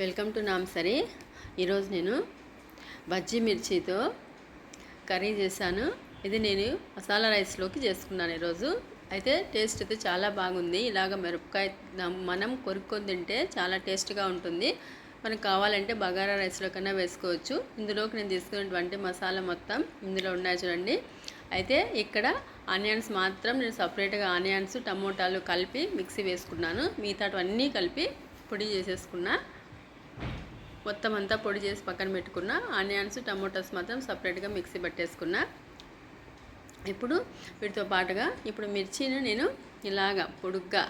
Welcome to నామ్సరీ. ఈరోజు నేను bajji మిర్చితో curry చేశాను. ఇది నేను మసాలా రైస్లోకి చేసుకున్నాను ఈరోజు. అయితే టేస్ట్ అయితే చాలా బాగుంది. ఇలాగ మిరపకాయ మనం కొరుక్కొని తింటే చాలా టేస్ట్గా ఉంటుంది. మనకు కావాలంటే బగారా రైస్లో కన్నా వేసుకోవచ్చు. ఇందులోకి నేను తీసుకున్నటువంటి మసాలా మొత్తం ఇందులో ఉన్నాయి చూడండి. అయితే ఇక్కడ ఆనియన్స్ మాత్రం నేను సపరేట్గా ఆనియన్స్ టమోటాలు కలిపి మిక్సీ వేసుకున్నాను. మిగతావన్నీ కలిపి పొడి చేసేసుకున్నా. మొత్తం అంతా పొడి చేసి పక్కన పెట్టుకున్న ఆనియన్స్ టమోటాస్ మాత్రం సపరేట్గా మిక్సీ పట్టేసుకున్నా. ఇప్పుడు వీటితో పాటుగా ఇప్పుడు మిర్చిని నేను ఇలాగా పొడుగ్గా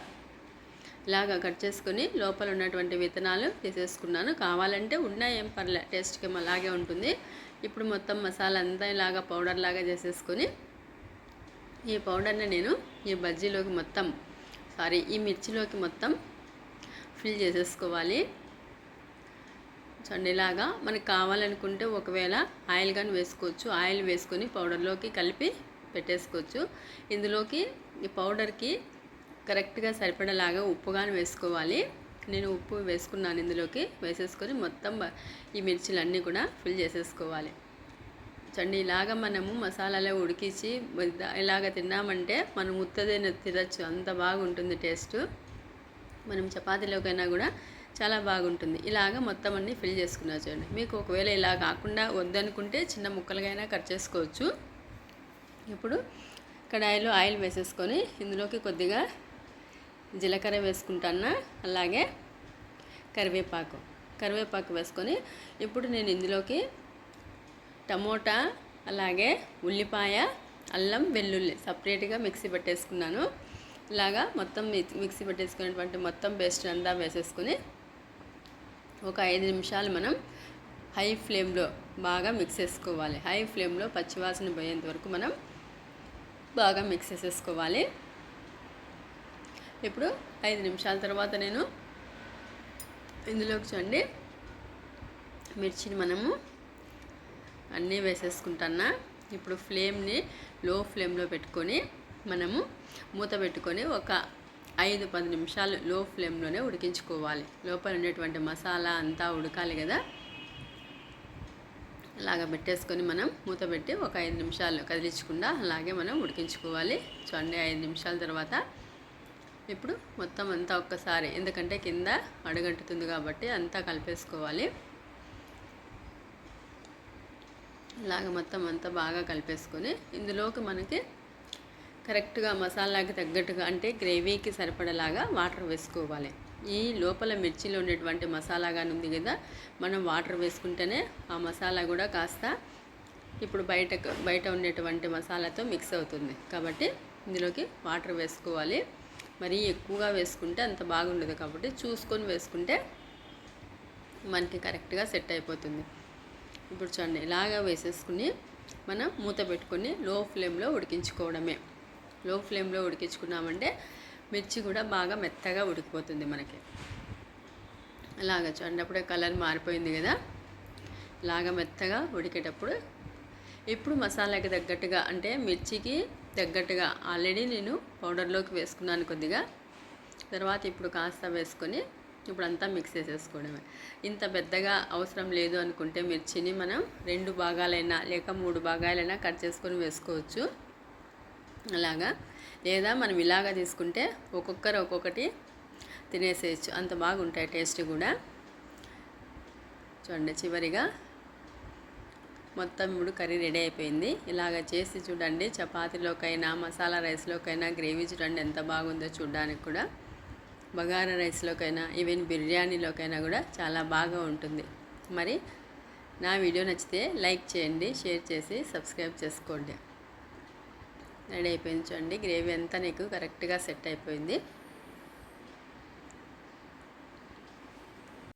ఇలాగా కట్ చేసుకొని లోపల ఉన్నటువంటి విత్తనాలు తీసేసుకున్నాను కావాలంటే ఉన్నా ఏం పర్లే టేస్ట్కి అలాగే ఉంటుంది. ఇప్పుడు మొత్తం మసాలా అంతా ఇలాగా పౌడర్ లాగా చేసేసుకొని ఈ పౌడర్ని నేను ఈ బజ్జీలోకి మొత్తం సారీ ఈ మిర్చిలోకి మొత్తం ఫిల్ చేసేసుకోవాలి. చూడండి ఇలాగా మనకు కావాలనుకుంటే ఒకవేళ ఆయిల్ కానీ వేసుకోవచ్చు. ఆయిల్ వేసుకొని పౌడర్లోకి కలిపి పెట్టేసుకోవచ్చు. ఇందులోకి ఈ పౌడర్కి కరెక్ట్గా సరిపడేలాగా ఉప్పు కానీ వేసుకోవాలి. నేను ఉప్పు వేసుకున్నాను ఇందులోకి. వేసేసుకొని మొత్తం ఈ మిర్చిలన్నీ కూడా ఫిల్ చేసేసుకోవాలి. చండి ఇలాగ మనము మసాలాలో ఉడికించి ఇలాగ తిన్నామంటే మనం ఉత్తదైన తినచ్చు. అంత బాగుంటుంది టేస్ట్. మనం చపాతీలోకైనా కూడా చాలా బాగుంటుంది. ఇలాగ మొత్తం అన్ని ఫిల్ చేసుకున్నారు చూడండి. మీకు ఒకవేళ ఇలా కాకుండా వద్దనుకుంటే చిన్న ముక్కలుగైనా కట్ చేసుకోవచ్చు. ఇప్పుడు కడాయిలో ఆయిల్ వేసేసుకొని ఇందులోకి కొద్దిగా జీలకర్ర వేసుకుంటాను? అలాగే కరివేపాకు. కరివేపాకు వేసుకొని ఇప్పుడు నేను ఇందులోకి టమోటా అలాగే ఉల్లిపాయ అల్లం వెల్లుల్లి సపరేట్గా మిక్సీ పెట్టేసుకున్నాను. ఇలాగా మొత్తం మిక్- మిక్సీ పట్టేసుకున్నటువంటి మొత్తం పేస్ట్ అంతా వేసేసుకుని ఒక ఐదు నిమిషాలు మనం హై ఫ్లేమ్లో బాగా మిక్స్ చేసుకోవాలి. హై ఫ్లేమ్లో పచ్చివాసన పోయేంత వరకు మనం బాగా మిక్స్ చేసేసుకోవాలి. ఇప్పుడు ఐదు నిమిషాల తర్వాత నేను ఇందులోకి చూడండి. మిర్చిని మనము అన్నీ వేసేసుకుంటున్నా. ఇప్పుడు ఫ్లేమ్ని లో ఫ్లేమ్లో పెట్టుకొని మనము మూత పెట్టుకొని ఒక ఐదు పది నిమిషాలు లో ఫ్లేమ్లోనే ఉడికించుకోవాలి. లోపల ఉండేటువంటి మసాలా అంతా ఉడకాలి కదా? అలాగ పెట్టేసుకొని మనం మూత పెట్టి ఒక ఐదు నిమిషాలు కదిలించకుండా అలాగే మనం ఉడికించుకోవాలి. చూడండి ఐదు నిమిషాల తర్వాత ఇప్పుడు మొత్తం అంతా ఒక్కసారి ఎందుకంటే కింద అడుగంటుతుంది కాబట్టి అంతా కలిపేసుకోవాలి. ఇలాగ మొత్తం అంతా బాగా కలిపేసుకొని ఇందులోకి మనకి కరెక్ట్గా మసాలాకి తగ్గట్టుగా అంటే గ్రేవీకి సరిపడేలాగా వాటర్ వేసుకోవాలి. ఈ లోపల మిర్చిలో ఉండేటువంటి మసాలా కానీ ఉంది కదా మనం వాటర్ వేసుకుంటేనే ఆ మసాలా కూడా కాస్త ఇప్పుడు బయట బయట ఉండేటువంటి మసాలాతో మిక్స్ అవుతుంది. కాబట్టి ఇందులోకి వాటర్ వేసుకోవాలి. మరీ ఎక్కువగా వేసుకుంటే అంత బాగుండదు కాబట్టి చూసుకొని వేసుకుంటే మనకి కరెక్ట్గా సెట్ అయిపోతుంది. ఇప్పుడు చూడండి ఇలాగా వేసేసుకుని మనం మూత పెట్టుకొని లో ఫ్లేమ్లో ఉడికించుకోవడమే. లో ఫ్లేమ్లో ఉడికించుకున్నామంటే మిర్చి కూడా బాగా మెత్తగా ఉడికిపోతుంది మనకి. అలాగా చూడండి అప్పుడే కలర్ మారిపోయింది కదా. లాగా మెత్తగా ఉడికేటప్పుడు ఇప్పుడు మసాలాకి తగ్గట్టుగా అంటే మిర్చికి తగ్గట్టుగా ఆల్రెడీ నేను పౌడర్లోకి వేసుకున్నాను కొద్దిగా. తర్వాత ఇప్పుడు కాస్త వేసుకొని ఇప్పుడు అంతా మిక్స్ చేసేసుకోవడమే. ఇంత పెద్దగా అవసరం లేదు అనుకుంటే మిర్చిని మనం రెండు భాగాలైనా లేక మూడు భాగాలైనా కట్ చేసుకొని వేసుకోవచ్చు. అలాగా? లేదా మనం ఇలాగా తీసుకుంటే ఒక్కొక్కరు ఒక్కొక్కటి తినేసేయచ్చు. అంత బాగుంటాయి టేస్ట్ కూడా. చూడండి చివరిగా మొత్తం ఇప్పుడు కర్రీ రెడీ అయిపోయింది. ఇలాగ చేసి చూడండి చపాతీలోకైనా మసాలా రైస్లోకైనా గ్రేవీ చూడండి ఎంత బాగుందో చూడడానికి కూడా. బగారా రైస్లోకైనా ఈవెన్ బిర్యానీలోకైనా కూడా చాలా బాగా ఉంటుంది. మరి నా వీడియో నచ్చితే లైక్ చేయండి షేర్ చేసి సబ్స్క్రైబ్ చేసుకోండి. రెడీ అయిపోయింది చూడండి. గ్రేవీ అంతా నీకు కరెక్ట్గా సెట్ అయిపోయింది.